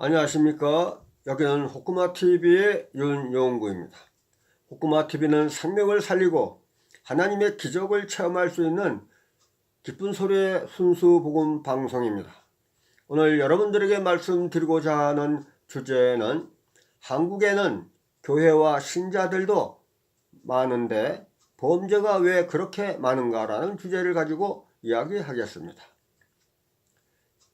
안녕하십니까. 여기는 호쿠마TV의 윤용구입니다. 호쿠마TV는 생명을 살리고 하나님의 기적을 체험할 수 있는 기쁜 소리의 순수 복음 방송입니다. 오늘 여러분들에게 말씀드리고자 하는 주제는 한국에는 교회와 신자들도 많은데 범죄가 왜 그렇게 많은가라는 주제를 가지고 이야기하겠습니다.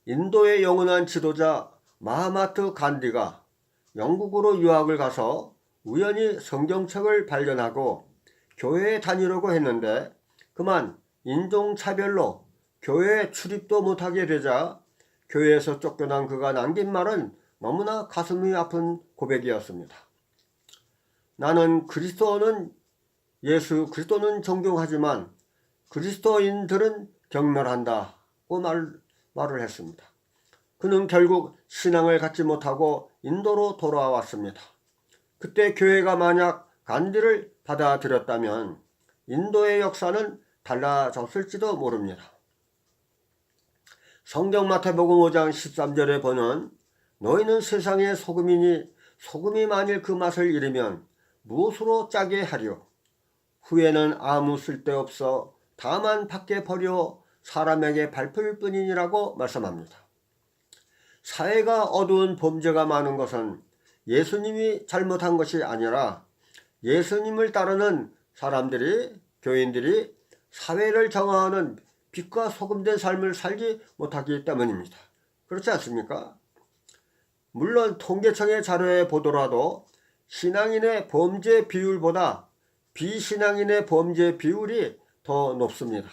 인도의 영원한 지도자 마하마트 간디가 영국으로 유학을 가서 우연히 성경책을 발견하고 교회에 다니려고 했는데 그만 인종차별로 교회에 출입도 못하게 되자 교회에서 쫓겨난 그가 남긴 말은 너무나 가슴이 아픈 고백이었습니다. 나는 그리스도는 예수 그리스도는 존경하지만 그리스도인들은 경멸한다고 말, 말을 했습니다. 그는 결국 신앙을 갖지 못하고 인도로 돌아왔습니다. 그때 교회가 만약 간디를 받아들였다면 인도의 역사는 달라졌을지도 모릅니다. 성경 마태복음 5장 13절에 보면 너희는 세상의 소금이니 소금이 만일 그 맛을 잃으면 무엇으로 짜게 하리요 후에는 아무 쓸데없어 다만 밖에 버려 사람에게 밟힐 뿐이니라고 말씀합니다. 사회가 어두운 범죄가 많은 것은 예수님이 잘못한 것이 아니라 예수님을 따르는 사람들이 교인들이 사회를 정화하는 빛과 소금된 삶을 살지 못하기 때문입니다. 그렇지 않습니까? 물론 통계청의 자료에 보더라도 신앙인의 범죄 비율보다 비신앙인의 범죄 비율이 더 높습니다.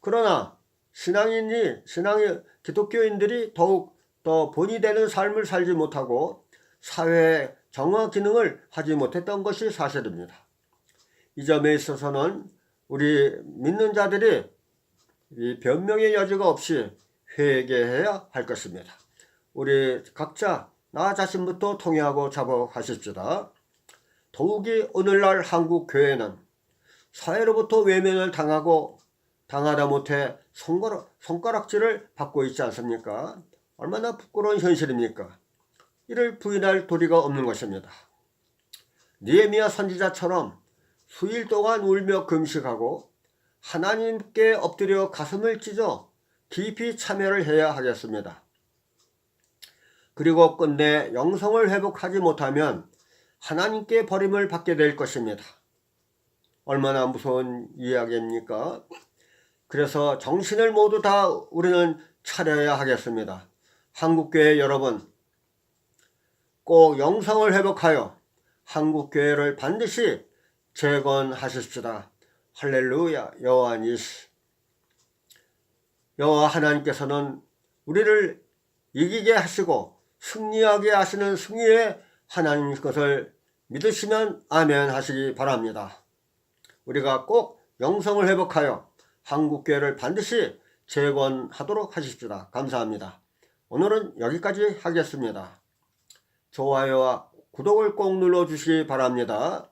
그러나 신앙인이 신앙의 기독교인들이 더욱 더 본이 되는 삶을 살지 못하고 사회 정화 기능을 하지 못했던 것이 사실입니다. 이 점에 있어서는 우리 믿는 자들이 이 변명의 여지가 없이 회개해야 할 것입니다. 우리 각자 나 자신부터 통회하고 자복하십시다. 더욱이 오늘날 한국 교회는 사회로부터 외면을 당하고 당하다 못해 손가락, 손가락질을 받고 있지 않습니까? 얼마나 부끄러운 현실입니까? 이를 부인할 도리가 없는 것입니다. 니에미아 선지자처럼 수일 동안 울며 금식하고 하나님께 엎드려 가슴을 찢어 깊이 참여를 해야 하겠습니다. 그리고 끝내 영성을 회복하지 못하면 하나님께 버림을 받게 될 것입니다. 얼마나 무서운 이야기입니까? 그래서 정신을 모두 다 우리는 차려야 하겠습니다. 한국교회 여러분, 꼭 영성을 회복하여 한국교회를 반드시 재건하십시다. 할렐루야 여호와니시 여호와 하나님께서는 우리를 이기게 하시고 승리하게 하시는 승리의 하나님 것을 믿으시면 아멘 하시기 바랍니다. 우리가 꼭 영성을 회복하여 한국교회를 반드시 재건하도록 하십시다. 감사합니다. 오늘은 여기까지 하겠습니다. 좋아요와 구독을 꼭 눌러주시기 바랍니다.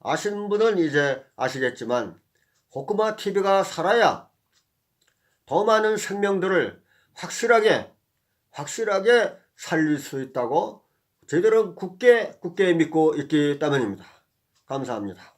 아시는 분은 이제 아시겠지만 호쿠마 TV가 살아야 더 많은 생명들을 확실하게 확실하게 살릴 수 있다고 저희들은 굳게 굳게 믿고 있기 때문입니다. 감사합니다.